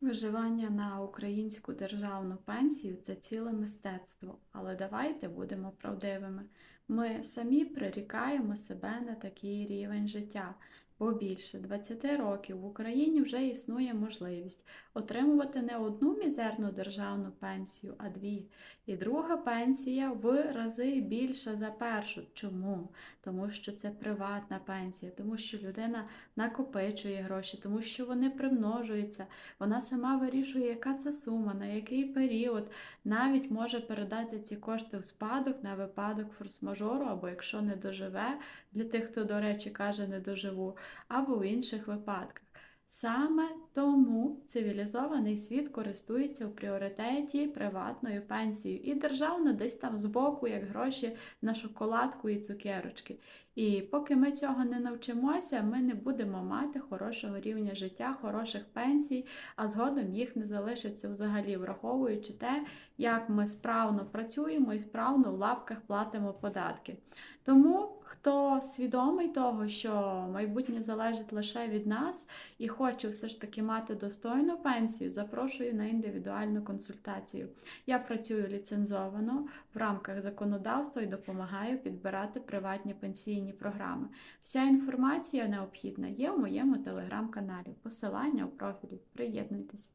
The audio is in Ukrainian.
Виживання на українську державну пенсію це ціле мистецтво, але давайте будемо правдивими. Ми самі прирікаємо себе на такий рівень життя, бо більше 20 років в Україні вже існує можливість отримувати не одну мізерну державну пенсію, а дві. І друга пенсія в рази більша за першу. Чому? Тому що це приватна пенсія, тому що людина накопичує гроші, тому що вони примножуються. Вона сама вирішує, яка це сума, на який період, навіть може передати ці кошти в спадок на випадок форс-мажору, або якщо не доживе, для тих, хто, до речі, каже не доживу, або в інших випадках. Саме тому цивілізований світ користується в пріоритеті приватною пенсією, і державна десь там збоку, як гроші на шоколадку і цукерочки. І поки ми цього не навчимося, ми не будемо мати хорошого рівня життя, хороших пенсій, а згодом їх не залишиться взагалі, враховуючи те, як ми справно працюємо і справно в лапках платимо податки. Тому, хто свідомий того, що майбутнє залежить лише від нас і хоче все ж таки мати достойну пенсію, запрошую на індивідуальну консультацію. Я працюю ліцензовано в рамках законодавства і допомагаю підбирати приватні пенсійні програми. Вся інформація необхідна є в моєму телеграм-каналі. Посилання у профілі. Приєднуйтесь.